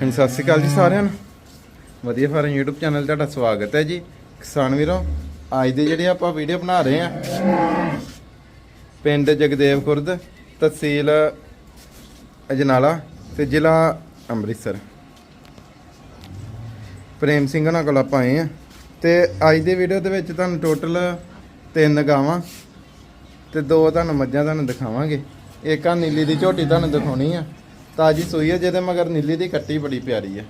ਹਾਂਜੀ, ਸਤਿ ਸ਼੍ਰੀ ਅਕਾਲ ਜੀ ਸਾਰਿਆਂ ਨੂੰ। ਵਧੀਆ ਫਾਰਮ YouTube ਚੈਨਲ 'ਤੇ ਤੁਹਾਡਾ ਸਵਾਗਤ ਹੈ ਜੀ। ਕਿਸਾਨ ਵੀਰੋ, ਅੱਜ ਦੇ ਜਿਹੜੇ ਆਪਾਂ ਵੀਡੀਓ ਬਣਾ ਰਹੇ ਆ ਪਿੰਡ ਜਗਦੇਵ ਖੁਰਦ, ਤਹਿਸੀਲ ਅਜਨਾਲਾ ਤੇ ਜ਼ਿਲ੍ਹਾ ਅੰਮ੍ਰਿਤਸਰ। ਪ੍ਰੇਮ ਸਿੰਘ ਨਾਲ ਕੋਲ ਆਪਾਂ ਆਏ ਆ ਤੇ ਅੱਜ ਦੇ ਵੀਡੀਓ ਦੇ ਵਿੱਚ ਤੁਹਾਨੂੰ ਟੋਟਲ ਤਿੰਨ ਗਾਵਾਂ ਤੇ ਦੋ ਤੁਹਾਨੂੰ ਮੱਝਾਂ ਤੁਹਾਨੂੰ ਦਿਖਾਵਾਂਗੇ। ਇੱਕ ਆ ਨੀਲੀ ਦੀ ਝੋਟੀ ਤੁਹਾਨੂੰ ਦਿਖਾਉਣੀ ਆ। ਤਾਜੀ ਸੂਈ ਹੈ ਜਿਹਦੇ ਮਗਰ ਨੀਲੀ ਦੀ ਕੱਟੀ ਬੜੀ ਪਿਆਰੀ ਹੈ।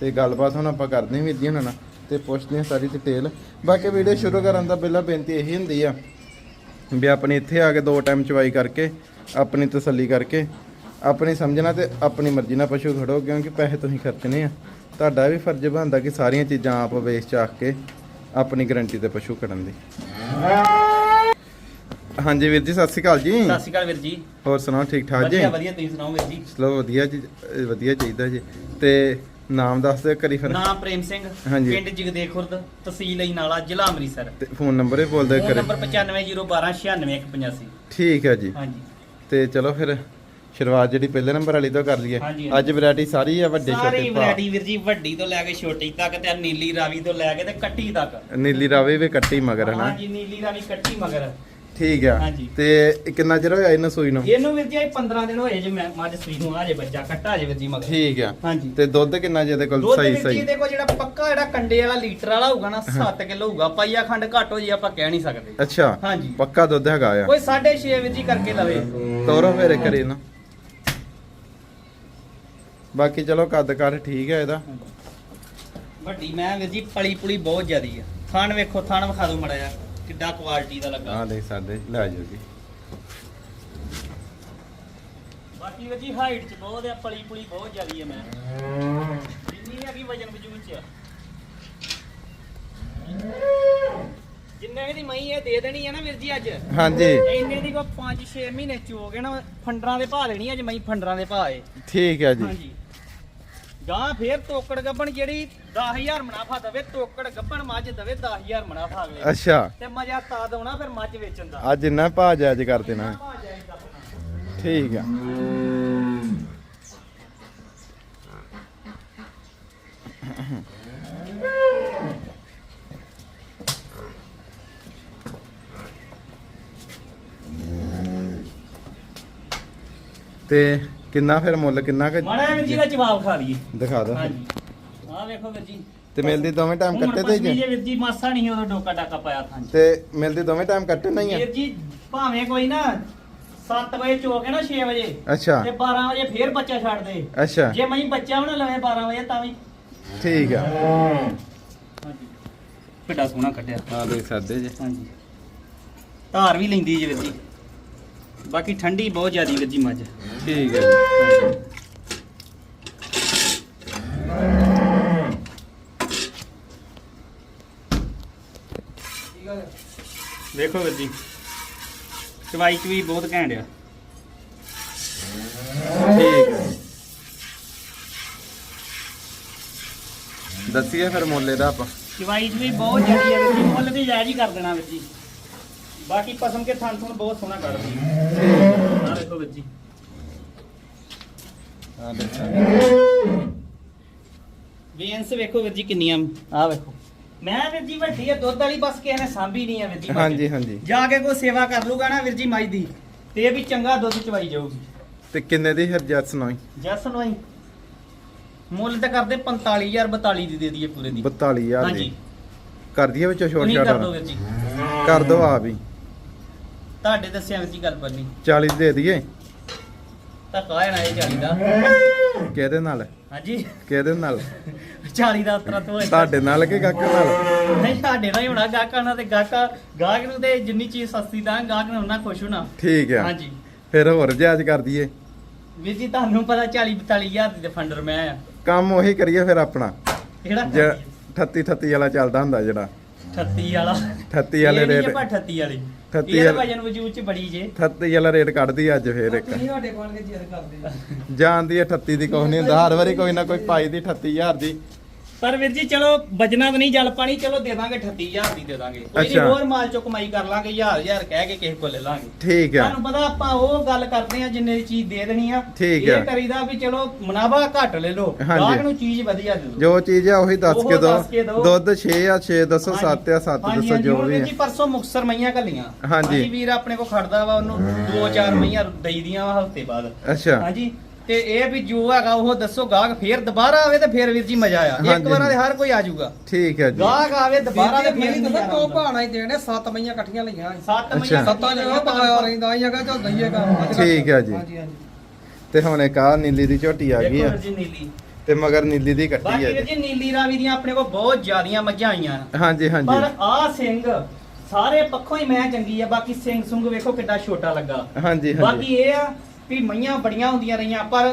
ਤੇ ਗੱਲਬਾਤ ਹੁਣ ਆਪਾਂ ਕਰਦੇ ਹਾਂ ਵੀਰ ਜੀ ਉਹਨਾਂ ਨਾਲ ਤੇ ਪੁੱਛਦੇ ਹਾਂ ਸਾਰੀ ਡਿਟੇਲ ਬਾਕੀ ਵੀਡੀਓ ਸ਼ੁਰੂ ਕਰਨ ਦਾ ਪਹਿਲਾਂ ਬੇਨਤੀ ਇਹੀ ਹੁੰਦੀ ਆ ਵੀ ਆਪਣੀ ਇੱਥੇ ਆ ਕੇ ਦੋ ਟਾਈਮ ਚਵਾਈ ਕਰਕੇ, ਆਪਣੀ ਤਸੱਲੀ ਕਰਕੇ, ਆਪਣੀ ਸਮਝਣਾ ਤੇ ਆਪਣੀ ਮਰਜ਼ੀ ਨਾਲ ਪਸ਼ੂ ਖੜੋ, ਕਿਉਂਕਿ ਪੈਸੇ ਤੁਸੀਂ ਖਰਚਣੇ ਆ। ਤੁਹਾਡਾ ਵੀ ਫਰਜ਼ ਬਣਦਾ ਕਿ ਸਾਰੀਆਂ ਚੀਜ਼ਾਂ ਆਪ ਵੇਚ ਚਾਖ ਕੇ ਆਪਣੀ ਗਰੰਟੀ ਤੇ ਪਸ਼ੂ ਖੜਨ ਦੀ। ਹਾਂਜੀ ਵੀਰ ਜੀ ਸਤਿ ਸ਼੍ਰੀ ਅਕਾਲ ਜੀ। ਸਤਿ ਸ਼੍ਰੀ ਅਕਾਲ ਵੀਰ ਜੀ। ਹੋਰ ਸੁਣਾਓ ਠੀਕ ਠਾਕ ਜੀ? ਵਧੀਆ ਵਧੀਆ ਤੁਸੀਂ ਸੁਣਾਓ ਵੀਰ ਜੀ? ਚਲੋ ਵਧੀਆ ਜੀ ਵਧੀਆ ਚਾਹੀਦਾ ਜੀ। ਤੇ ਨਾਮ ਦੱਸ ਦਿਓ ਕਰੀ ਫਿਰ। ਨਾਮ ਪ੍ਰੇਮ ਸਿੰਘ। ਪਿੰਡ ਜਗਦੇਵ ਖੁਰਦ ਤਹਿਸੀਲ ਨਾਲਾ ਜ਼ਿਲ੍ਹਾ ਅੰਮ੍ਰਿਤਸਰ। ਤੇ ਫੋਨ ਨੰਬਰ ਹੀ ਬੋਲ ਦਿਓ ਕਰੇ ਨੰਬਰ 9501296185 ਠੀਕ ਹੈ ਜੀ। ਹਾਂਜੀ। ਤੇ ਚਲੋ ਫਿਰ ਸ਼ੁਰੂਆਤ ਜਿਹੜੀ ਪਹਿਲੇ ਨੰਬਰ ਵਾਲੀ ਤੋਂ ਕਰ ਲਈਏ। ਅੱਜ ਵੈਰਾਈਟੀ ਸਾਰੀ ਆ ਵੱਡੇ ਸਾਰੀ ਛੋਟੇ ਭਾ ਵੈਰਾਈਟੀ ਵੀਰ ਜੀ ਵੱਡੀ ਤੋਂ ਲੈ ਕੇ ਛੋਟੀ ਤੱਕ ਤੇ ਨੀਲੀ ਰਾਵੀ ਤੋਂ ਲੈ ਕੇ ਤੇ ਕੱਟੀ ਤੱਕ। ਨੀਲੀ ਰਾਵੇ ਵੀ ਕੱਟੀ ਮਗਰ ਹਨਾ? ਹਾਂਜੀ ਨੀਲੀ ਰਾਵੀ ਕੱਟੀ ਮਗਰ। ਠੀਕ ਆ। ਹਾਂਜੀ। ਤੇ ਇਹ ਕਿੰਨਾ ਚਿਰ ਹੋਇਆ ਇਹਨਾਂ ਸੂਈ ਨੂੰ? ਇਹਨੂੰ ਵੀਰ ਜੀ ਇਹ 15 ਦਿਨ ਹੋਏ ਜੇ ਮੈਂ ਮੱਝ ਸੂਈ ਨੂੰ ਆ ਜੇ ਬੱਚਾ ਕੱਟਾ ਜੇ ਵੀਰ ਜੀ ਮਗਰ। ਠੀਕ ਆ। ਹਾਂਜੀ। ਤੇ ਦੁੱਧ ਕਿੰਨਾ ਜਿਹਦੇ ਕੋਲ? ਦੁੱਧ ਸਹੀ ਵੀਰ ਜੀ ਸਹੀ। ਦੇਖੋ ਜਿਹੜਾ ਪੱਕਾ ਜਿਹੜਾ ਕੰਡੇ ਵਾਲਾ ਲੀਟਰ ਵਾਲਾ ਹੋਊਗਾ ਨਾ 7 ਕਿਲੋ ਹੋਊਗਾ। ਪਾਈਆ ਖੰਡ ਘੱਟ ਹੋ ਜੀ ਆਪਾਂ ਕਹਿ ਨਹੀਂ ਸਕਦੇ। ਅੱਛਾ। ਹਾਂਜੀ। ਪੱਕਾ ਦੁੱਧ ਹੈਗਾ ਆ। ਕੋਈ 6.5 ਵੀਰ ਜੀ ਕਰਕੇ ਲਵੇ। ਤੋਰੋ ਫਿਰ ਕਰੇ ਨਾ ਬਾਕੀ ਚਲੋ ਕੱਦ ਕਰ ਠੀਕ ਹੈ ਇਹਦਾ। ਵੱਡੀ ਮੈਂ ਵੀਰ ਜੀ ਪਲੀ ਪੁਲੀ ਬਹੁਤ ਜ਼ਿਆਦੀ ਆ। ਥਣ ਵੇਖੋ ਥਣ ਵਿਖਾ ਦੋ ਮੜਾ ਜਾ ਕਿੱਡਾ ਕੁਆਲਿਟੀ ਦਾ ਲੱਗਾ। ਆ ਦੇਖ ਸਕਦੇ ਲੈ ਜਾਓ ਜੀ। ਬਾਕੀ ਜੀ ਹਾਈਟ ਚ ਬਹੁਤ ਆ ਪਲੀ ਪੁਲੀ ਬਹੁਤ ਜ਼ਿਆਦੀ ਆ ਮੈਂ। ਜਿੰਨੀ ਹੈਗੀ ਵਜਨ ਵਜੂਨ ਚ। ਆ। ਜਿੰਨੇ ਦੀ ਮਈ ਇਹ ਦੇ ਦੇਣੀ ਆ ਨਾ ਵੀਰ ਜੀ ਅੱਜ ਹਾਂਜੀ। ਇੰਨੇ ਦੀ ਕੋ 5-6 ਮਹੀਨੇ ਚ ਹੋ ਗਏ ਨਾ ਫੰਡਰਾਂ ਦੇ ਭਾਅ ਦੇਣੀ ਅੱਜ ਮਈ ਫੰਡਰਾਂ ਦੇ ਏ ਠੀਕ ਹੈ ਜੀ। ਹਾਂਜੀ। ਗਾਂ ਫੇਰ ਤੋਕੜ ਗੱਬਣ ਜਿਹੜੀ 10000 ਮੁਨਾਫਾ ਦਵੇ ਤੋਕੜ ਗੱਬਣ ਮੱਝ ਦਵੇ 10000 ਮੁਨਾਫਾ ਅਗਲੇ ਅੱਛਾ। ਤੇ ਮਜ਼ਾ ਤਾਂ ਦਉਣਾ ਫਿਰ ਮੱਝ ਵੇਚਣ ਦਾ। ਅੱਜ ਇੰਨਾ ਭਾਅ ਜਾਇਜ਼ ਕਰ ਦੇਣਾ। ਭਾਅ ਜਾਇਜ਼ ਦੱਸਣਾ। ਠੀਕ ਆ। ਤੇ ਕਿੰਨਾ ਫਿਰ ਮੁੱਲ ਕਿੰਨਾ ਕੁ? ਮਾੜਾ ਵੀਰ ਜੀ ਦਾ ਜਵਾਬ ਖਾ ਲਈਏ। ਦਿਖਾ ਦੋ ਹਾਂਜੀ। ਆਹ ਵੇਖੋ ਵੀਰ ਜੀ। ਤੇ ਮਿਲਦੀ ਦੋਵੇਂ ਟਾਈਮ ਕੱਟੇ ਤੇ ਜੀ? ਵੀਰ ਜੀ ਮਾਸਾ ਨਹੀਂ ਉਦੋਂ ਡੋਕਾ ਡਾਕਾ ਪਾਇਆ ਥਾਂ ਤੇ ਮਿਲਦੀ ਦੋਵੇਂ ਟਾਈਮ ਕੱਟੇ ਨਹੀਂ ਆ? ਵੀਰ ਜੀ ਭਾਵੇਂ ਕੋਈ ਨਾ 7 ਵਜੇ ਚੋ ਕੇ ਨਾ 6 ਵਜੇ ਅੱਛਾ। ਤੇ 12 ਵਜੇ ਫੇਰ ਬੱਚਾ ਛੱਡ ਦੇ। ਅੱਛਾ। ਜੇ ਮੈਂ ਬੱਚਾ ਨਾ ਲਵੇ 12 ਵਜੇ ਤਾਂ ਵੀ। ਠੀਕ ਆ। ਹਾਂਜੀ। ਕਿੱਡਾ ਸੋਹਣਾ ਕੱਢਿਆ। ਆ ਦੇਖ ਸਕਦੇ ਜੀ। ਹਾਂਜੀ। ਧਾਰ ਵੀ ਲੈਂਦੀ ਜੀ ਵੀਰ ਜੀ। ਬਾਕੀ ਠੰਡੀ ਬਹੁਤ ਜ਼ਿਆਦੀ ਵੀਰ ਜੀ ਮੱਝ। ਠੀਕ ਹੈ ਵੇਖੋ ਵੀਰ ਜੀ। ਚਵਾਈ ਚ ਵੀ ਬਹੁਤ ਘੈਂਟ ਆ। ਠੀਕ ਹੈ। ਦੱਸੀਏ ਫਿਰ ਮੁੱਲ ਇਹਦਾ ਆਪਾਂ। ਚਵਾਈ ਚ ਵੀ ਬਹੁਤ ਜ਼ਿਆਦੀ ਆ ਵੀਰ ਜੀ। ਮੁੱਲ ਵੀ ਜਾਇਜ਼ ਹੀ ਕਰ ਦੇਣਾ ਵੀਰ ਜੀ। ਬਾਕੀ ਪਸਮ ਕੇ ਥਣ ਥਣ ਬਹੁਤ ਸੋਹਣਾ ਕੱਢਦੀ ਆ ਵੇਖੋ ਵੀਰ ਜੀ। ਆ ਦੇਖ। ਵੇਨਸ ਵੇਖੋ ਵੀਰ ਜੀ ਕਿੰਨੀਆਂ ਆ ਵੇਖੋ। ਮੈਂ ਵੀਰ ਜੀ ਵੱਡੀ ਆ ਦੁੱਧ ਵਾਲੀ ਬਸ ਕਿਸੇ ਨੇ ਸਾਂਭੀ ਨਹੀਂ ਆ ਵੀਰ ਜੀ। ਹਾਂਜੀ ਹਾਂਜੀ। ਜਾ ਕੇ ਕੋਈ ਸੇਵਾ ਕਰ ਲੂਗਾ ਨਾ ਵੀਰ ਜੀ ਮੱਝ ਦੀ ਤੇ ਇਹ ਵੀ ਚੰਗਾ ਦੁੱਧ ਚਵਾਈ ਜਾਊਗੀ। ਤੇ ਕਿੰਨੇ ਦੀ ਫਿਰ ਜੱਟ ਸੁਣਾਈ ਜਸ ਨੋਈ ਮੁੱਲ ਤਾਂ ਕਰਦੇ 45000 42 ਦੀ ਦੇ ਦਈਏ ਪੂਰੇ ਦੀ। 42000 ਹਾਂਜੀ। ਕਰ ਦਈਏ ਵਿੱਚੋਂ ਛੋਟ ਕਰ ਦੋ ਛਾਟ ਵੀਰ ਜੀ। ਕਰ ਦੋ ਆ ਵੀ ਤੁਹਾਡੇ ਦੱਸਿਆ ਜੀ ਗੱਲ ਕਰਨੀ। 40 ਦੀ ਦੇ ਦਈਏ। ਤਾਂ ਕਾਹਣਾ ਇਹ 40 ਦਾ। ਕਿਹਦੇ ਨਾਲ? ਹਾਂਜੀ। ਕਿਹਦੇ ਨਾਲ? 40 ਦਾ ਤੁਰੰਤ ਹੋਏ। ਤੁਹਾਡੇ ਨਾਲ ਕਿ ਕਾਕੇ ਨਾਲ? ਨਹੀਂ ਸਾਡੇ ਨਾਲ ਹੀ ਹੋਣਾ ਗਾਹਕਾਂ ਨਾਲ ਤੇ ਗਾਹਕਾ ਗਾਹਕ ਨੂੰ ਤੇ ਜਿੰਨੀ ਚੀਜ਼ ਸਸਤੀ ਤਾਂ ਗਾਹਕ ਨੂੰ ਉਹਨਾਂ ਖੁਸ਼ ਹੋਣਾ। ਠੀਕ ਆ। ਹਾਂਜੀ। ਫਿਰ ਹੋਰ ਜਾਇਜ਼ ਕਰ ਦਈਏ। ਵੀਰ ਜੀ ਤੁਹਾਨੂੰ ਪਤਾ 40 42000 ਦੀ ਫੰਡਰ ਮੈਂ ਆ। ਕੰਮ ਉਹੀ ਕਰੀਏ ਫਿਰ ਆਪਣਾ। ਕਿਹੜਾ 38 38 ਵਾਲਾ ਚੱਲਦਾ ਹੁੰਦਾ ਜਿਹੜਾ। 38 ਵਾਲਾ। 38 ਵਾਲੇ ਰੇਟ ਜੇ 38 ਵਾਲੀ। 38 ਇਹ ਵਾਲਾ- ਵਜਨ ਵਜੂਦ ਚ ਬੜੀ ਜੇ। 38 ਵਾਲਾ ਰੇਟ ਕੱਢਦੀ ਅੱਜ ਫੇਰ ਇੱਕ। ਤੁਸੀਂ ਸਾਡੇ ਕੋਲ ਕੇ ਜਿੱਦ ਕਰਦੇ ਜਾਂਦੀ 38 ਦੀ ਕੁਛ ਨਹੀਂ ਹੁੰਦਾ ਹਰ ਵਾਰੀ ਕੋਈ ਨਾ ਕੋਈ ਪਾਈ ਦੀ 38000 ਦੀ। ਪਰ ਵੀਰ ਜੀ ਚਲੋ ਬਜਣਾ ਤਾਂ ਨਹੀਂ ਜਲ ਪਾਣੀ ਚਲੋ ਦੇ ਦਾਂਗੇ 38000 ਦੀ ਦੇ ਦਾਂਗੇ। ਕੋਈ ਨਹੀਂ ਅੱਛਾ। ਹੋਰ ਮਾਲ ਚੋਂ ਕਮਾਈ ਕਰ ਲਾਂਗੇ ਹਜ਼ਾਰ ਹਜ਼ਾਰ ਕਹਿ ਕੇ ਕਿਸੇ ਕੋਲ ਲੈ ਲਾਂਗੇ। ਠੀਕ ਆ। ਤੁਹਾਨੂੰ ਪਤਾ ਆਪਾਂ ਉਹ ਗੱਲ ਕਰਦੇ ਆ ਜਿੰਨੇ ਦੀ ਚੀਜ਼ ਦੇ ਦੇਣੀ ਆ। ਠੀਕ ਆ। ਇਹ ਕਰੀਦਾ ਵੀ ਚਲੋ ਮੁਨਾਫਾ ਘੱਟ ਲੈ ਲਓ ਹਾਂਜੀ। ਗਾਹਕ ਨੂੰ ਚੀਜ਼ ਵਧੀਆ ਦੇ ਦਿਓ। ਜੋ ਚੀਜ਼ ਆ ਉਹੀ ਦੱਸ ਉਹ ਕੇ ਦੱਸ ਕੇ ਦੋ। ਦੁੱਧ 6 ਆ 6 ਦੱਸੋ 7 ਆ 7 ਹਾਂਜੀ, ਦੱਸੋ ਹਾਂਜੀ, ਜੋ ਹੁਣ ਵੀ ਵੀਰ ਆ। ਜੀ ਪਰਸੋਂ ਮੁਕਸਰ ਮਈਆਂ ਕੱਲੀਆਂ। ਹਾਂਜੀ। ਵੀਰ ਆਪਣੇ ਕੋ ਖੜਦਾ ਵਾ ਉਹਨੂੰ ਦੋ ਚਾਰ ਮਈਆਂ ਦਈ ਦੀਆਂ ਵਾ ਹਫ਼ਤੇ ਬਾਅਦ। ਅੱਛਾ। ਹਾਂਜੀ। ਤੇ ਇਹ ਵੀ ਜੋ ਹੈਗਾ ਉਹ ਦੱਸੋ ਗਾਹਕ ਫੇਰ ਦੁਬਾਰਾ ਆਵੇ ਤੇ ਫੇਰ ਵੀਰ ਜੀ ਮਜ਼ਾ ਆ। ਇੱਕ ਹਾਂਜੀ। ਵਾਰਾਂ ਦੇ ਹਰ ਕੋਈ ਆ ਜਾਊਗਾ। ਠੀਕ ਹੈ ਜੀ। ਗਾਹਕ ਆਵੇ ਦੁਬਾਰਾ ਤੇ ਮੇਰੀ ਫੇਰ ਦੱਸਾਂ ਦੋ ਭਾਣਾ ਹੀ ਦੇਣੇ ਸੱਤ ਮਈਆਂ ਇਕੱਠੀਆਂ ਲਈਆਂ ਸੀ। ਸੱਤ ਅੱਛਾ। ਮਈਆਂ ਸੱਤਾਂ ਜਗ੍ਹਾ ਪਾਇਆ ਰਹਿੰਦਾ ਹੀ ਹੈਗਾ ਚੱਲ ਦਈਏਗਾ ਠੀਕ ਹੈ ਜੀ। ਹਾਂਜੀ ਹਾਂਜੀ। ਤੇ ਹੁਣ ਇੱਕ ਆ ਨੀਲੀ ਦੀ ਝੋਟੀ ਆ ਗਈ ਦੇਖੋ ਆ ਵੀਰ ਜੀ ਨੀਲੀ। ਤੇ ਮਗਰ ਨੀਲੀ ਦੀ ਕੱਟੀ ਬਾਕੀ ਆ ਵੀਰ ਜੀ। ਜੀ ਨੀਲੀ ਰਾਵੀ ਦੀਆਂ ਆਪਣੇ ਕੋਲ ਬਹੁਤ ਜ਼ਿਆਦੀਆਂ ਮੱਝਾਂ ਆਈਆਂ। ਹਾਂਜੀ ਪਰ ਹਾਂਜੀ ਆ ਸਿੰਘ ਸਾਰੇ ਪੱਖੋਂ ਹੀ ਮੈਂ ਚੰਗੀ ਆ ਬਾਕੀ ਸਿੰਘ ਸੁੰਗ ਵੇਖੋ ਕਿੱਡਾ ਛੋਟਾ ਲੱਗਾ। ਹਾਂਜੀ ਹਾਂਜੀ। ਬਾਕੀ ਇਹ ਆ ਵੀ ਮਈਆਂ ਬੜੀਆਂ ਹੁੰਦੀਆਂ ਰਹੀਆਂ ਪਰ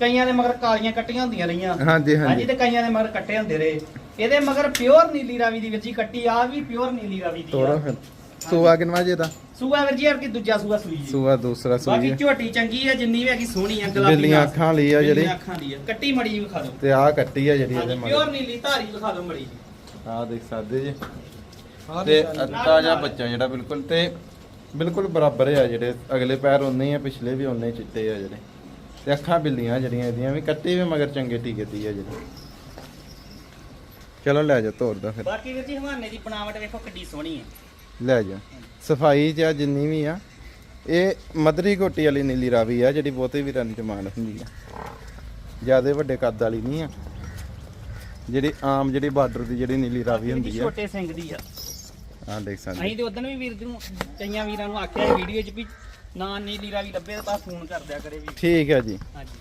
ਕਈਆਂ ਦੇ ਮਗਰ ਕਾਲੀਆਂ ਕੱਟੀਆਂ ਹੁੰਦੀਆਂ ਰਹੀਆਂ। ਹਾਂਜੀ ਹਾਂਜੀ। ਹਾਂਜੀ ਤੇ ਕਈਆਂ ਦੇ ਮਗਰ ਕੱਟੇ ਹੁੰਦੇ ਰਹੇ। ਇਹਦੇ ਮਗਰ ਪਿਓਰ ਨੀਲੀ ਰਾਵੀ ਦੀ ਵਿੱਚ ਹੀ ਕੱਟੀ ਆ ਵੀ ਪਿਓਰ ਨੀਲੀ ਰਾਵੀ ਦੀ ਤੋੜੋ ਆ ਫਿਰ। ਸੂਆ ਕਿੰਨਾ ਜੇ ਦਾ? ਸੂਆ ਵੀਰ ਜੀ ਕੀ ਦੂਜਾ ਸੂਆ ਸੂਈ ਜੀ। ਸੂਆ ਦੂਸਰਾ ਸੂਈ ਬਾਕੀ। ਝੋਟੀ ਚੰਗੀ ਆ ਜਿੰਨੀ ਵੀ ਹੈਗੀ ਸੋਹਣੀ ਆ ਗੁਲਾਬੀ ਬਿੱਲੀਆਂ ਨਾਲ। ਅੱਖਾਂ ਲਈ ਆ ਜਿਹੜੀ। ਬਿੱਲੀਆਂ ਅੱਖਾਂ ਦੀ ਆ। ਕੱਟੀ ਮੜੀ ਵਿਖਾ ਦਿਓ। ਤੇ ਆ ਕੱਟੀ ਆ ਜਿਹੜੀ ਇਹਦੇ ਪਿਓਰ ਮਗਰ। ਨੀਲੀ ਧਾਰੀ ਵਿਖਾ ਦਿਓ ਮੜੀ ਆ ਦੇਖ ਸਕਦੇ ਜੀ। ਆਹ ਤੇ ਦੇਖੋ ਜੀ। ਬੱਚਾ ਜਿਹੜਾ ਬਿਲਕੁਲ। ਤੇ ਬਿਲਕੁਲ ਬਰਾਬਰ ਆ ਜਿਹੜੇ ਅਗਲੇ ਪੈਰ ਉਨੇ ਆ ਪਿਛਲੇ ਵੀ ਉਨੇ ਚਿੱਟੇ ਆ ਜਿਹੜੇ। ਤੇ ਅੱਖਾਂ ਬਿੱਲੀਆਂ ਜਿਹੜੀਆਂ ਇਹਦੀਆਂ ਵੀ ਕੱਟੀ ਵੀ ਮਗਰ ਚੰਗੇ ਟੀਕੇ ਦੀ ਆ ਜਿਹੜੇ। ਚਲੋ ਲੈ ਜਾ ਤੋਰ ਦਾ ਫਿਰ। ਬਾਕੀ ਵੀਰ ਜੀ ਹਵਾਨੇ ਦੀ ਬਣਾਵਟ ਵੇਖੋ ਕਿੱਡੀ ਸੋਹਣੀ ਹੈ ਲੈ ਜਾ। ਸਫ਼ਾਈ ਚ ਆ ਜਿੰਨੀ ਵੀ ਆ ਇਹ ਮਦਰੀ ਕੋਟੀ ਵਾਲੀ ਨੀਲੀ ਰਾਵੀ ਆ ਜਿਹੜੀ ਬਹੁਤੇ ਵੀਰਾਂ ਦੀ ਡਿਮਾਂਡ ਹੁੰਦੀ ਆ। ਜਿਆਦੇ ਵੱਡੇ ਕੱਦ ਵਾਲੀ ਨਹੀਂ ਆ। ਜਿਹੜੀ ਆਮ ਜਿਹੜੀ ਬਾਰਡਰ ਦੀ ਜਿਹੜੀ ਨੀਲੀ ਰਾਵੀ ਹੁੰਦੀ ਆ। ਛੋਟੇ ਸਿੰਘ ਦੀ ਆ। ਆ ਦੇਖ ਸਕਦੇ। ਅਸੀਂ ਤੇ ਉਦੋਂ ਵੀ ਵੀਰ ਨੂੰ ਕਈਆਂ ਵੀਰਾਂ ਨੂੰ ਆਖਿਆ ਵੀਡੀਓ 'ਚ ਵੀ ਨਾ ਨੀਲੀ ਰਾਵੀ ਲੱਭੇ ਤਾਂ ਫੋਨ ਕਰ ਦਿਆ ਕਰੇ ਵੀ। ਠੀਕ ਹੈ ਜੀ। ਹਾਂਜੀ।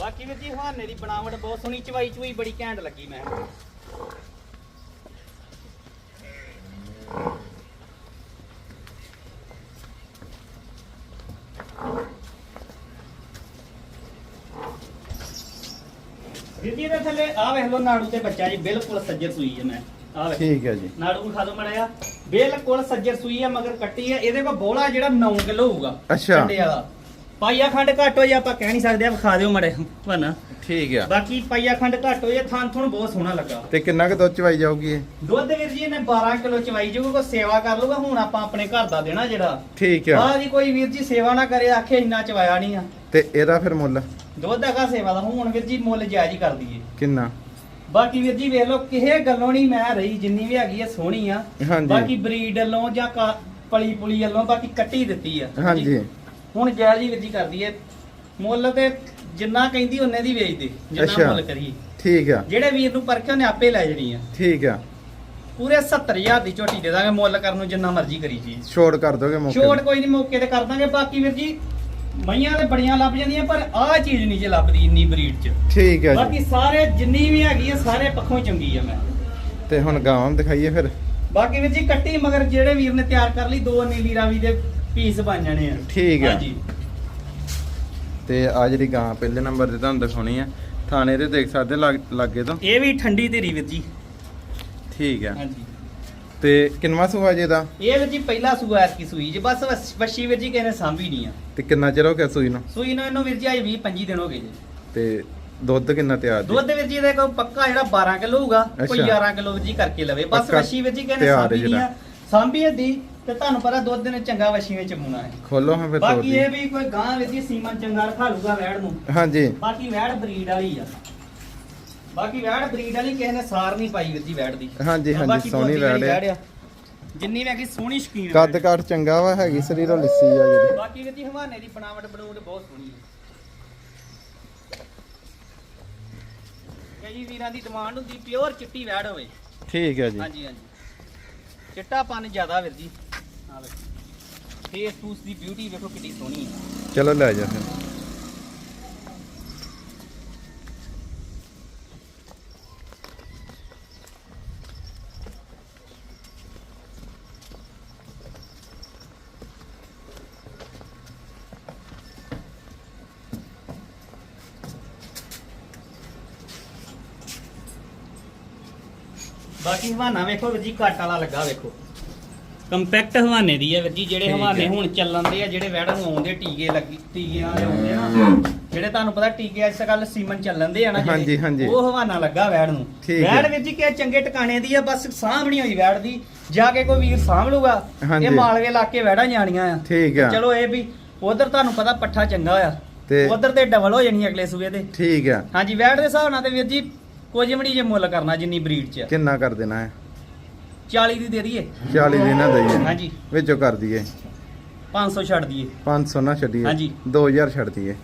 ਬਾਕੀ ਵੀਰ ਜੀ ਹਵਾਨੇ ਦੀ ਬਣਾਵਟ ਬਹੁਤ ਸੋਹਣੀ ਚਵਾਈ ਚੁਈ ਬੜੀ ਘੈਂਟ ਲੱਗੀ ਮੈਂ। ਵੀਰ ਜੀ ਇਹਦੇ ਥੱਲੇ ਆ ਵੇਖ ਲਓ ਨਾੜੂ ਤੇ ਬੱਚਾ ਜੀ ਬਿਲਕੁਲ ਸੱਜਰ ਸੂਈ ਹੈ ਮੈਂ। ਠੀਕ ਹੈ ਜੀ। ਨਾੜੂ ਵਿਖਾ ਦੋ ਮੜਿਆ ਬਿਲਕੁਲ ਸੱਜਰ ਸੂਈ ਆ ਮਗਰ ਕੱਟੀ ਆ। ਇਹਦੇ ਕੋਲ ਬੋਲਾ ਜਿਹੜਾ 9 ਕਿਲੋ ਹੋਊਗਾ ਅੱਛਾ। ਕੰਡੇ ਵਾਲਾ। ਪਾਈਆ ਖੰਡ ਘੱਟ ਹੋ ਜਾ ਆਪਾਂ ਕਹਿ ਨਹੀਂ ਸਕਦੇ ਆ ਵਿਖਾ ਦਿਓ ਮੜੇ ਭਨਾ ਠੀਕ ਆ। ਬਾਕੀ ਪਾਈਆ ਖੰਡ ਘੱਟ ਹੋ ਜਾ ਥਾਂ ਥੁਣ ਬਹੁਤ ਸੋਹਣਾ ਲੱਗਾ। ਤੇ ਕਿੰਨਾ ਕੁ ਦੁੱਧ ਚਵਾਈ ਜਾਊਗੀ ਇਹ? ਦੁੱਧ ਵੀਰ ਜੀ ਇਹਨੇ 12 ਕਿਲੋ ਚਵਾਈ ਜੂਗਾ ਕੋਈ ਸੇਵਾ ਕਰ ਲੂਗਾ ਹੁਣ ਆਪਾਂ ਆਪਣੇ ਘਰ ਦਾ ਦੇਣਾ ਜਿਹੜਾ। ਠੀਕ ਆ। ਹੀ ਕੋਈ ਵੀਰ ਜੀ ਸੇਵਾ ਨਾ ਕਰੇ ਆਖੇ ਇੰਨਾ ਚਵਾਇਆ ਨਹੀਂ ਆ। ਤੇ ਇਹਦਾ ਫਿਰ ਮੁੱਲ? ਦੁੱਧ ਹੈਗਾ ਸੇਵਾ ਦਾ ਹੁਣ ਵੀਰ ਜੀ ਮੁੱਲ ਜਾਇਜ਼ ਹੀ ਕਰ ਦਈਏ। ਕਿੰਨਾ? ਬਾਕੀ ਵੀਰ ਜੀ ਵੇਖ ਲਓ ਕਿਸੇ ਗੱਲੋਂ ਨਹੀਂ ਮੈਂ ਰਹੀ ਜਿੰਨੀ ਵੀ ਹੈਗੀ ਆ ਸੋਹਣੀ ਆ। ਹਾਂਜੀ। ਬਾਕੀ ਬਰੀਡ ਵੱਲੋਂ ਜਾਂ ਕਾ- ਪਲੀ ਪੁਲੀ ਵੱਲੋਂ ਬਾਕੀ ਕੱਟੀ ਦਿੱਤੀ ਆ। ਹਾਂਜੀ। ਹੁਣ ਜਾਇਜ਼ ਹੀ ਵੀਰ ਜੀ ਕਰਦੀ ਏ ਮੁੱਲ ਤੇ ਜਿੰਨਾ ਕਹਿੰਦੀ ਉਹਨੇ ਦੀ ਵੇਚਦੇ ਜਿੰਨਾ ਅੱਛਾ। ਮੁੱਲ ਕਰੀ ਠੀਕ ਆ। ਜਿਹੜੇ ਵੀਰ ਨੂੰ ਪਰਖਿਆ ਉਹਨੇ ਆਪੇ ਲੈ ਜਣੀ ਆ। ਠੀਕ ਆ। ਪੂਰੇ 70000 ਦੀ ਝੋਟੀ ਦੇ ਦਾਂਗੇ ਮੁੱਲ ਕਰਨ ਨੂੰ ਜਿੰਨਾ ਮਰਜ਼ੀ ਕਰੀ ਜੀ। ਛੋੜ ਕਰ ਦੋਗੇ ਮੌਕੇ ਛੋਟ? ਕੋਈ ਨਹੀਂ ਮੌਕੇ ਤੇ ਕਰ ਦਾਂਗੇ। ਬਾਕੀ ਵੀਰ ਜੀ ਮਈਆਂ ਤੇ ਬੜੀਆਂ ਲੱਭ ਜਾਂਦੀਆਂ ਪਰ ਆਹ ਚੀਜ਼ ਨਹੀਂ ਜੇ ਲੱਭਦੀ ਇੰਨੀ ਬਰੀਡ 'ਚ। ਠੀਕ ਆ ਬਾਕੀ ਸਾਰੇ ਜਿੰਨੀ ਵੀ ਹੈਗੀ ਆ ਸਾਰੇ ਪੱਖੋਂ ਚੰਗੀ ਆ ਮੈਂ। ਤੇ ਹੁਣ ਗਾਵਾਂ ਦਿਖਾਈਏ ਫਿਰ। ਬਾਕੀ ਵੀਰ ਜੀ ਕੱਟੀ ਮਗਰ ਜਿਹੜੇ ਵੀਰ ਨੇ ਤਿਆਰ ਕਰ ਲਈ ਦੋ ਨੀਲੀ ਰਾਵੀ ਦੇ ਪੀਸ ਬਣ ਜਾਣੇ ਆ। ਠੀਕ ਆ। ਹਾਂਜੀ। ਤੇ ਆ ਜਿਹੜੀ ਗਾਂ ਪਹਿਲੇ ਨੰਬਰ ਤੇ ਤੁਹਾਨੂੰ ਦਿਖਾਉਣੀ ਆ ਥਾਣੇ ਤੇ ਦੇਖ ਸਕਦੇ ਲੱਗ- ਲਾਗੇ ਤੋਂ? ਇਹ ਵੀ ਠੰਡੀ ਧੀਰੀ ਵੀਰ ਜੀ। ਠੀਕ ਆ। ਹਾਂਜੀ। ਤੇ ਕਿੰਨਵਾ ਸੂਆ ਜੇ ਦਾ? ਇਹ ਵੀਰ ਜੀ ਪਹਿਲਾ ਸੂਆ ਐਸ ਕੀ ਸੂਈ ਜੀ ਬਸ ਵਸ- ਵੀਰ ਜੀ ਕਹਿੰਦੇ ਸਾਂਭੀ ਨਹੀਂ ਆ। ਤੇ ਕਿੰਨਾ ਚਿਰ ਹੋ ਗਿਆ ਸੂਈ ਨੂੰ? ਸੂਈ ਨੂੰ ਇਹਨੂੰ ਵੀਰ ਜੀ ਅਜੇ 20 25 ਦਿਨ ਹੋ ਗਏ ਜੀ। ਤੇ ਦੁੱਧ ਕਿੰਨਾ ਤਿਆਰ ਜੀ? ਦੁੱਧ ਵੀਰ ਜੀ ਦੇ ਕੋਈ ਪੱਕਾ ਜਿਹੜਾ 12 ਕਿਲੋ ਹੋਊਗਾ ਕੋਈ ਅੱਛਾ। 11 ਕਿਲੋ ਵੀਰ ਜੀ ਕਰਕੇ ਲਵੇ। ਬਸ ਪੱਕਾ ਵੱਛੀ ਵੀਰ ਜੀ ਤਿਆਰ ਹੈ ਸਾਂਭੀ ਨਹੀਂ ਆ। ਸਾਂਭੀ ਦੀ ਤੇ ਤੁਹਾਨੂੰ ਪਤਾ ਦੁੱਧ ਨੇ ਚੰਗਾ ਵੱਛੀ ਵਿੱਚ ਮੁਣਾ ਹੈ। ਖੋਲੋ ਹਾਂ ਫਿਰ ਬਾਕੀ ਦੀ। ਇਹ ਵੀ ਕੋਈ ਗਾਂ ਵੀਰ ਜੀ ਸੀਮਨ ਚੰਗਾ ਰਖਾ ਲੂਗਾ ਵੈੜ ਨੂੰ। ਹਾਂਜੀ। ਬਾਕੀ ਵੈੜ ਬਰੀਡ ਵਾਲੀ ਆ। ਬਾਕੀ ਵੈੜ ਬਰੀਡ ਵਾਲੀ ਕਿਸੇ ਨੇ ਸਾਰ ਨਹੀਂ ਪਾਈ ਵੀਰ ਜੀ ਵੈੜ ਦੀ। ਹਾਂਜੀ, ਹਾਂਜੀ, ਸੋਹਣੀ ਵੈੜ ਆ। ਜਿੰਨੀ ਵੀ ਹੈਗੀ ਸੋਹਣੀ ਸ਼ਕੀਨ ਕੱਦ ਕਾਠ ਚੰਗਾ ਵਾ ਹੈਗੀ ਸਰੀਰੋਂ ਲਿੱਸੀ ਆ ਜਿਹੜੀ। ਬਾਕੀ ਵੀਰ ਜੀ ਹਵਾਨੇ ਦੀ ਬਣਾਵਟ ਬਣਾਉਟ ਬਹੁਤ ਸੋਹਣੀ ਹੈ ਕਈ ਵੀਰਾਂ ਦੀ ਡਿਮਾਂਡ ਹੁੰਦੀ ਪਿਓਰ ਚਿੱਟੀ ਵੈੜ ਹੋਵੇ। ਠੀਕ ਹੈ ਜੀ। ਹਾਂਜੀ ਹਾਂਜੀ। ਚਿੱਟਾ ਪਨ ਜ਼ਿਆਦਾ ਵੀਰ ਜੀ। ਫੇਸ ਫੂਸ ਦੀ ਬਿਊਟੀ ਵੇਖੋ ਕਿੰਨੀ ਸੋਹਣੀ ਹੈ ਚਲੋ ਲੈ ਜਾ ਫਿਰ। ਬਾਕੀ ਹਵਾਨਾ ਵੇਖੋ ਵੀਰ ਜੀ ਘੱਟ ਵਾਲਾ ਲੱਗਾ ਵੇਖੋ। ਕੰਪੈਕਟ ਹਵਾਨੇ ਦੀ ਹੈ ਵੀਰ ਜੀ ਜਿਹੜੇ ਹਵਾਨੇ। ਹੁਣ ਚੱਲਣ ਦੇ ਆ ਜਿਹੜੇ ਵੈੜਾਂ ਨੂੰ ਆਉਂਦੇ ਟੀਕੇ ਲੱਗੀ ਟੀਕੇ ਵਾਲੇ ਆਉਂਦੇ ਆ। ਨਾ ਜਿਹੜੇ ਤੁਹਾਨੂੰ ਪਤਾ ਟੀਕੇ ਅੱਜ ਕੱਲ ਸੀਮਨ ਚੱਲਣ ਦੇ ਆ ਨਾ ਜਿਹੜੇ, ਹਾਂਜੀ, ਹਾਂਜੀ। ਉਹ ਹਵਾਨਾ ਲੱਗਾ ਵੈੜ ਨੂੰ। ਵੈੜ ਵੀਰ ਜੀ ਕਿ ਚੰਗੇ ਟਿਕਾਣੇ ਦੀ ਆ ਬਸ ਸਾਂਭਣੀ ਹੋਈ ਵੈੜ ਦੀ ਜਾ ਕੇ ਕੋਈ ਵੀਰ ਸਾਂਭ ਲੂਗਾ। ਇਹ ਮਾਲਵੇ ਇਲਾਕੇ ਵੈੜਾਂ ਜਾਣੀਆਂ ਆ। ਠੀਕ ਆ। ਚਲੋ ਇਹ ਵੀ ਉਧਰ ਤੁਹਾਨੂੰ ਪਤਾ ਪੱਠਾ ਚੰਗਾ ਆ। ਤੇ ਉਧਰ ਤੇ ਡਬਲ ਹੋ ਜਾਣੀ ਅਗਲੇ ਸੂਏ ਤੇ ਠੀਕ ਆ। ਹਾਂਜੀ ਵੈੜ ਦੇ ਹਿਸਾਬ ਨਾਲ ਤੇ ਵੀਰ ਜੀ ਕੁਝ ਵੀ ਨਹੀਂ ਜੇ ਮੁੱਲ ਕਰਨਾ ਜਿੰਨੀ ਬਰੀਡ ਚ ਆ। ਕਿੰਨਾ ਕਰ ਦੇਣਾ ਹੈ? 40 ਦੀ ਦੇ ਦਈਏ। 40 ਦੇ ਨਾ ਦਈਏ। ਹਾਂਜੀ। ਵਿੱਚੋਂ ਕਰ ਦਈਏ। 500 ਛੱਡ ਦਈਏ। 500 ਨਾ ਛੱਡੀਏ। ਹਾਂਜੀ। 2000 ਛੱਡ ਦਈਏ।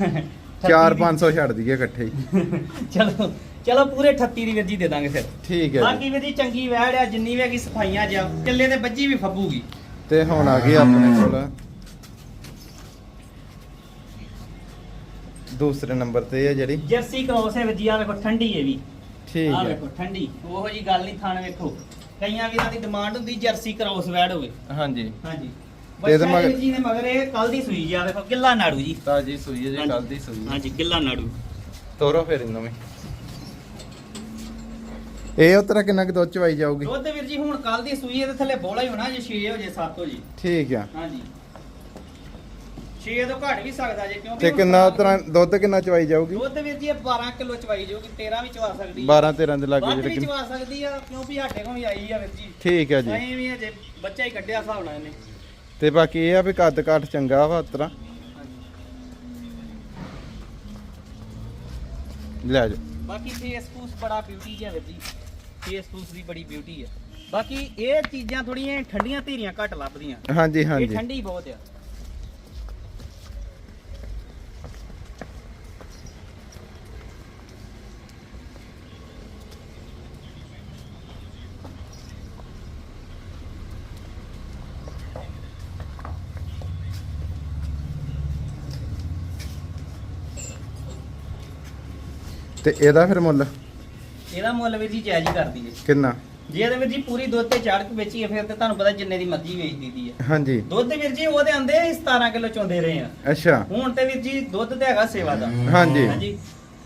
4 500 ਛੱਡ ਦਈਏ ਇਕੱਠੇ ਹੀ। ਚਲੋ ਚਲੋ ਪੂਰੇ 38 ਦੀ ਵੀਰ ਜੀ ਦੇ ਦਾਂਗੇ ਫਿਰ। ਠੀਕ ਹੈ ਜੀ। ਬਾਕੀ ਜੀ ਚੰਗੀ ਵੈੜ ਆ ਜਿੰਨੀ ਵੀ ਹੈਗੀ ਸਫਾਈਆਂ ਜਾ ਕਿੱਲੇ ਤੇ ਬੱਜੀ ਵੀ ਫੱਬੂਗੀ। ਤੇ ਹੁਣ ਆ ਗਈ ਆਪਣੇ ਕੋਲ ਦੂਸਰੇ ਨੰਬਰ ਤੇ ਇਹ ਜਿਹੜੀ। ਜਰਸੀ ਕ੍ਰੋਸ ਹੈ ਜੀ ਆ ਵੇਖੋ ਠੰਡੀ ਹੈ ਵੀ। ਠੀਕ ਆ ਹੈ। ਵੇਖੋ ਠੰਡੀ। ਉਹੋ ਜੀ ਗੱਲ ਨਹੀਂ ਥਾਣ ਵੇਖੋ। ਕਈਆਂ ਵੀਰਾਂ ਦੀ ਡਿਮਾਂਡ ਹੁੰਦੀ ਜਰਸੀ ਕ੍ਰੋਸ ਵੈੜ ਹੋਵੇ। ਹਾਂਜੀ। ਹਾਂਜੀ। ਤੇ ਇਹਦੇ ਮਗਰ- ਜੀ ਨੇ ਮਗਰ ਇਹ ਕੱਲ ਦੀ ਸੂਈ ਜੀ ਆ ਵੇਖੋ ਕਿੱਲਾ ਨਾੜੂ ਜੀ। ਤਾਜੀ ਸੂਈ ਹੈ ਹਾਂਜੀ। ਕੱਲ ਦੀ ਸੂਈ। ਹੈ। ਹਾਂਜੀ ਕਿੱਲਾ ਨਾੜੂ। ਤੋਰੋ ਫਿਰ ਇਹਨੂੰ ਵੀ। ਇਹ ਉਤਰਾ ਕਿੰਨਾ ਕਿ ਦੁੱਧ ਚਵਾਈ ਜਾਊਗੀ? ਦੁੱਧ ਵੀਰ ਜੀ ਹੁਣ ਕੱਲ ਦੀ ਸੂਈ ਇਹਦੇ ਥੱਲੇ ਬੋਲਾ ਹੀ ਹੋਣਾ ਜੇ 6 ਹੋ ਜੇ 7 ਹੋ ਜੇ। ਠੀਕ ਆ। ਹਾਂਜੀ। 6 ਤੋਂ ਘੱਟ ਵੀ ਸਕਦਾ ਜੇ ਕਿਉਂਕਿ ਤੇ ਹੁਣ ਕਿੰਨਾ ਉਤਰਾ ਦੁੱਧ ਕਿੰਨਾ ਚਵਾਈ ਜਾਊਗੀ? ਦੁੱਧ ਵੀਰ ਜੀ ਇਹ 12 ਕਿਲੋ ਚਵਾਈ ਜਾਊਗੀ 13 ਵੀ ਚਵਾ ਸਕਦੀ 12 13 ਦੇ ਲਾਗੇ ਵੱਧ ਜਿਹੜੇ ਵੀ ਚਵਾ ਸਕਦੀ ਆ ਕਿਉਂਕਿ ਸਾਡੇ ਕੋਲ ਵੀ ਆਈ ਆ ਵੀਰ ਜੀ। ਠੀਕ ਹੈ ਜੀ। ਐਂ ਵੀ ਅਜੇ ਬੱਚਾ ਹੀ ਕੱਢਿਆ ਹਿਸਾਬ ਨਾਲ ਇਹਨੇ। ਤੇ ਬਾਕੀ ਇਹ ਆ ਵੀ ਕੱਦ ਕਾਠ ਚੰਗਾ ਵਾ ਉਤਰਾ ਲੈ ਜਾ ਬਾਕੀ ਫੇਸ ਫੂਸ ਬੜਾ ਬਿਊਟੀ ਜਿਹਾ ਵੀਰ ਜੀ। ਫੇਸ ਫੂਸ ਦੀ ਬੜੀ ਬਿਊਟੀ ਹੈ ਬਾਕੀ ਇਹ ਚੀਜ਼ਾਂ ਥੋੜੀਆਂ ਠੰਡੀਆਂ ਧੀਰੀਆਂ ਘੱਟ ਲੱਭਦੀਆਂ। ਹਾਂਜੀ ਇਹ ਹਾਂਜੀ। ਠੰਡੀ ਬਹੁਤ ਆ। ਤੇ ਇਹਦਾ ਫਿਰ ਮੁੱਲ? ਇਹਦਾ ਮੁੱਲ ਵੀਰ ਜੀ ਜਾਇਜ਼ ਹੀ ਕਰਦੀ ਹੈ ਕਿੰਨਾ? ਜੇ ਇਹਦੇ ਵੀਰ ਜੀ ਪੂਰੀ ਦੁੱਧ ਤੇ ਚਾੜ ਕੇ ਵੇਚੀਏ ਫਿਰ ਤੇ ਤੁਹਾਨੂੰ ਪਤਾ ਜਿੰਨੇ ਦੀ ਮਰਜ਼ੀ ਵੇਚ ਦਿੱਤੀ ਹੈ। ਹਾਂਜੀ। ਦੁੱਧ ਵੀਰ ਜੀ ਉਹਦੇ ਆਂਦੇ 17 ਕਿਲੋ ਚੋਂਦੇ ਰਹੇ ਆ ਅੱਛਾ। ਹੁਣ ਤੇ ਵੀਰ ਜੀ ਦੁੱਧ ਤੇ ਹੈਗਾ ਸੇਵਾ ਦਾ। ਹਾਂਜੀ। ਹਾਂਜੀ।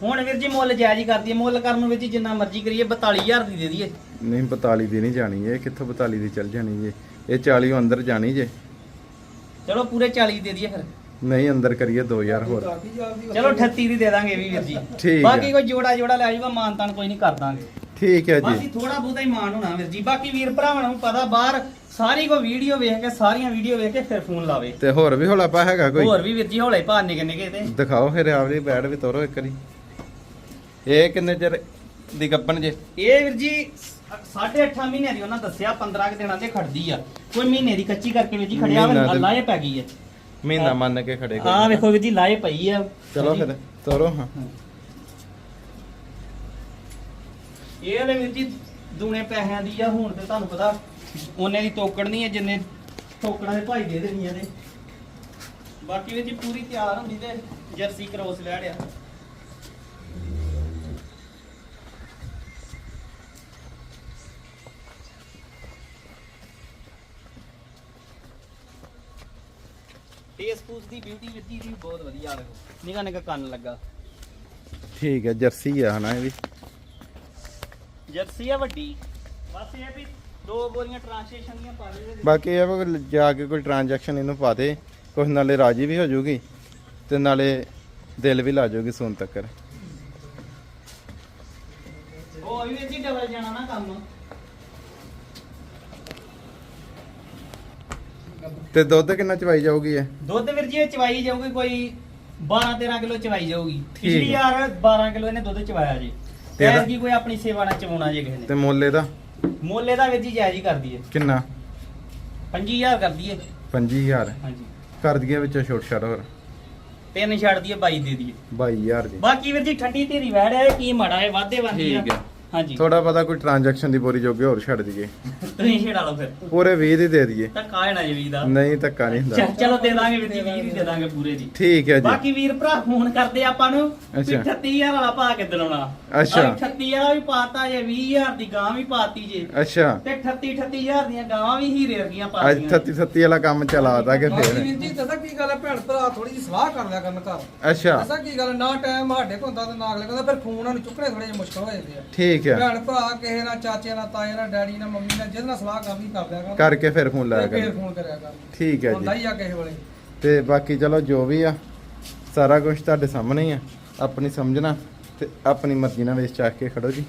ਹੁਣ ਵੀਰ ਜੀ ਮੁੱਲ ਜਾਇਜ਼ ਹੀ ਕਰਦੀ ਹੈ ਮੁੱਲ ਕਰਨ ਨੂੰ ਵੀਰ ਜੀ ਜਿੰਨਾ ਮਰਜ਼ੀ ਕਰੀਏ 42000 ਦੀ ਦੇ ਦਈਏ। ਨਹੀਂ 42 ਦੀ ਨਹੀਂ ਜਾਣੀ ਇਹ। ਕਿੱਥੋਂ 42 ਦੀ ਚੱਲ ਜਾਣੀ ਜੇ? ਇਹ 40 ਨੂੰ ਅੰਦਰ ਜਾਣੀ ਜੇ। ਚਲੋ ਪੂਰੇ 40 ਦੇ ਦਈਏ ਫਿਰ। ਨਹੀਂ ਅੰਦਰ ਕਰੀਏ 2000 ਹੋਰ। ਚਲੋ 38 ਦੀ ਦੇ ਦਾਂਗੇ ਵੀ ਵੀਰ ਜੀ। ਠੀਕ ਬਾਕੀ ਹੈ ਕੋਈ ਜੋੜਾ ਜੋੜਾ ਲੈ ਜਾਊਗਾ ਮਾਨ ਤਾਨ ਕੋਈ ਨਹੀਂ ਕਰ ਦਾਂਗੇ। ਠੀਕ ਹੈ ਬਾਕੀ ਜੀ ਥੋੜਾ ਬਹੁਤਾ ਹੀ ਮਾਨ ਹੋਣਾ ਵੀਰ ਜੀ। ਬਾਕੀ ਵੀਰ ਭਰਾਵਾਂ ਨੂੰ ਪਤਾ ਬਾਹਰ ਸਾਰੀ ਕੋ ਵੀਡੀਓ ਵੇਖ ਕੇ ਸਾਰੀਆਂ ਵੀਡੀਓ ਵੇਖ ਕੇ ਫਿਰ ਫੋਨ ਲਾਵੇ। ਤੇ ਹੋਰ ਵੀ ਹੌਲਾ ਪਾ ਹੈਗਾ ਕੋਈ? ਹੋਰ ਵੀ ਵੀਰ ਜੀ ਹੌਲੇ ਭਾਰ ਨਿਕੇ ਨਿਕੇ ਤੇ। ਦਿਖਾਓ ਫਿਰ ਆਪਣੀ ਬੈਡ ਵੀ ਤੋਰੋ ਇੱਕ ਵਾਰੀ। ਇਹ ਕਿੰਨੇ ਚਿਰ ਦੀ ਕੱਪਣ ਜੇ? ਇਹ ਵੀਰ ਜੀ 8.5 ਮਹੀਨਿਆਂ ਦੀ ਉਹਨਾਂ ਦੱਸਿਆ 15 ਕੁ ਦਿਨਾਂ ਤੇ ਖੜਦੀ ਆ। ਕੋਈ ਮਹੀਨੇ ਦੀ ਕੱਚੀ ਕਰਕੇ ਵੀਰ ਜੀ ਖੜਿਆ ਮਹੀਨਾ ਵਾ ਲਾਏ ਪੈ ਗਈ ਹੈ ਮਹੀਨਾ ਮੰਨ ਕੇ ਖੜੇ ਆ ਕੋਈ ਵੇਖੋ ਵੀਰ ਜੀ ਲਾਏ ਪਈ ਆ। ਚਲੋ ਫਿਰ ਤੋਰੋ ਹਾਂ। ਇਹ ਵਾਲੇ ਵੀਰ ਜੀ ਦੂਣੇ ਪੈਸਿਆਂ ਦੀ ਆ ਹੁਣ ਤੇ ਤੁਹਾਨੂੰ ਪਤਾ ਉਹਨੇ ਦੀ ਤੋਕੜ ਨਹੀਂ ਹੈ ਜਿੰਨੇ ਤੋਕੜਾਂ ਦੇ ਭਾਈ ਦੇ ਦੇਣੀਆਂ ਨੇ। ਬਾਕੀ ਵੀਰ ਜੀ ਪੂਰੀ ਤਿਆਰ ਹੁੰਦੀ ਤੇ ਜਰਸੀ ਕ੍ਰੋਸ ਲੈ ਲਿਆ। ਫੇਸ ਫੂਸ ਦੀ ਬਿਊਟੀ ਵੀਰ ਜੀ ਦੀ ਬਹੁਤ ਵਧੀਆ ਆ ਵੇਖੋ ਨਿਕਾ ਨਿਕਾ ਕੰਨ ਲੱਗਾ। ਠੀਕ ਹੈ ਜਰਸੀ ਆ ਹਨਾ ਇਹ ਵੀ। ਜਰਸੀ ਆ ਵੱਡੀ। ਬਸ ਇਹ ਆ ਵੀ ਦੋ ਬੋਰੀਆਂ ਟ੍ਰਾਂਸਲੇਸ਼ਨ ਦੀਆਂ ਪਾ ਦੇ ਬਾਕੀ ਇਹ ਵਾ ਕਿ ਜਾ ਕੇ ਕੋਈ ਟ੍ਰਾਂਜੈਕਸ਼ਨ ਇਹਨੂੰ ਪਾ ਦੇ ਕੁਛ ਨਾਲੇ ਰਾਜੀ ਵੀ ਹੋ ਜਾਊਗੀ ਤੇ ਨਾਲੇ ਦਿਲ ਵੀ ਲਾ ਜਾਊਗੀ ਸੁਣ ਤੱਕ ਉਹ ਵੀ ਜੀ ਡਬਲ ਜਾਣਾ ਨਾ ਕੰਮ। ਤੇ ਦੁੱਧ ਕਿੰਨਾ ਚਵਾਈ ਜਾਊਗੀ ਇਹ? ਦੁੱਧ ਵੀਰ ਜੀ ਇਹ ਚਵਾਈ ਜਾਊਗੀ ਕੋਈ 12 13 ਕਿਲੋ ਚਵਾਈ ਜਾਊਗੀ। ਪਿਛਲੀ। ਯਾਰ 12 ਕਿਲੋ ਇਹਨੇ ਦੁੱਧ ਚਵਾਇਆ ਜੀ। ਤੇ ਇਹਦਾ- ਕੀ ਕੋਈ ਆਪਣੀ ਸੇਵਾ ਨਾਲ ਚਵਾਉਣਾ ਜੇ ਕਿਸੇ ਤੇ ਨੇ ਮੁੱਲ ਇਹਦਾ? ਮੁੱਲ ਇਹਦਾ ਵੀਰ ਜੀ ਜਾਇਜ਼ ਹੀ ਕਰਦੀ ਹੈ। ਕਿੰਨਾ? 25000 ਕਰਦੀ ਹੈ। 25000 ਹਾਂਜੀ। ਕਰ ਦਈਏ ਵਿੱਚੋਂ ਛੋਟ ਛਾੜ ਹੋਰ? ਤਿੰਨ ਛੱਡ ਦਈਏ 22 ਦੇ ਦਈਏ 22000 ਦੀ। ਬਾਕੀ ਵੀਰ ਜੀ ਠੰਡੀ ਧੀਰੀ ਵੈੜ ਹੈ ਕੀ ਮਾੜਾ ਹੈ ਵਾਧੇ ਆ। ਠੀਕ ਹੈ। ਹਾਂਜੀ। ਥੋੜਾ ਪਤਾ ਕੋਈ ਟ੍ਰਾਂਜੈਕਸ਼ਨ ਦੀ ਬੋਰੀ ਜੋਗੇ ਹੋਰ ਛੱਡ ਦਈਏ। ਤੁਸੀਂ ਛੇੜਾ ਲਓ ਫਿਰ। ਪੂਰੇ 20 ਦੀ ਦੇ ਦਈਏ। ਤਾਂ ਕਾਹ ਨਾ ਜੀ ਵੀਰ ਦਾ। ਨਹੀਂ ਧੱਕਾ ਨਹੀਂ ਹੁੰਦਾ। ਚੱਲ- ਚਲੋ ਦੇ ਦਾਂਗੇ ਵੀਰ ਜੀ 20 ਦੀ ਦੇ ਦਾਂਗੇ ਪੂਰੇ ਦੀ ਠੀਕ ਹੈ ਜੀ। ਬਾਕੀ ਵੀਰ ਭਰਾ ਫੋਨ ਕਰਦੇ ਆਪਾਂ ਨੂੰ ਵੀ ਅੱਛਾ। 38000 ਵਾਲਾ ਪਾ ਕੇ ਦਿਲਾਉਣਾ। ਅੱਛਾ। 38000 ਵੀ ਪਾਤਾ ਜੇ 20000 ਦੀ ਗਾਂ ਵੀ ਪਾਤੀ ਜੇ। ਅੱਛਾ। ਤੇ 38 38000 ਦੀਆਂ ਗਾਵਾਂ ਵੀ ਹੀਰੇ ਵਰਗੀਆਂ ਅੱਜ ਪਾਤੀਆਂ 37 37 ਵਾਲਾ ਕੰਮ ਚਲਾਤਾ ਕਿ ਬਾਕੀ ਫੇਰ? ਵੀਰ ਜੀ ਦੱਸਾਂ ਕੀ ਗੱਲ ਹੈ ਭੈਣ ਭਰਾ ਥੋੜੀ ਜਿਹੀ ਸਲਾਹ ਕਰ ਲਿਆ ਕਰਨ ਘਰ। ਅੱਛਾ। ਦੱਸਾਂ ਕੀ ਗੱਲ ਨਾ ਟਾਈਮ ਸਾਡੇ ਕੋਲ ਹੁੰਦਾ ਤੇ ਨਾ ਅਗਲੇ ਕਹਿੰਦਾ ਫਿਰ ਫੋਨ ਨੂੰ ਚੁੱਕਣੇ ਥੋੜੇ ਜਿਹੇ ਮੁਸ਼ਕਲ ਹੋ ਜਾਂਦੇ ਆ। ਠੀਕ ਹੈ। ਭੈਣ ਭਰਾ ਕਿਸੇ ਨਾਲ ਚਾਚੇ ਨਾਲ ਤਾਏ ਨਾਲ ਡੈਡੀ ਨਾਲ ਮੰਮੀ ਨਾਲ ਜਿਹਦੇ ਨਾਲ ਸਲਾਹ ਕਰਨੀ ਕਰ ਦਿਆ ਕਰ। ਕਰਕੇ ਫਿਰ ਫੋਨ ਲਾਇਆ ਤੇ ਫਿਰ ਕਰ। ਫੋਨ ਕਰਿਆ ਕਰ। ਠੀਕ ਹੈ ਹੁੰਦਾ ਜੀ। ਹੀ ਆ ਕਿਸੇ ਵੇਲੇ। ਤੇ ਬਾਕੀ ਚਲੋ ਜੋ ਵੀ ਆ ਸਾਰਾ ਕੁਝ ਤੁਹਾਡੇ ਸਾਹਮਣੇ ਹੀ ਆ। ਆਪਣੀ ਸਮਝਣਾ ਤੇ ਆਪਣੀ ਮਰਜ਼ੀ ਨਾਲ ਵੇਚ ਚਾਹ ਕੇ ਖੜੋ ਜੀ।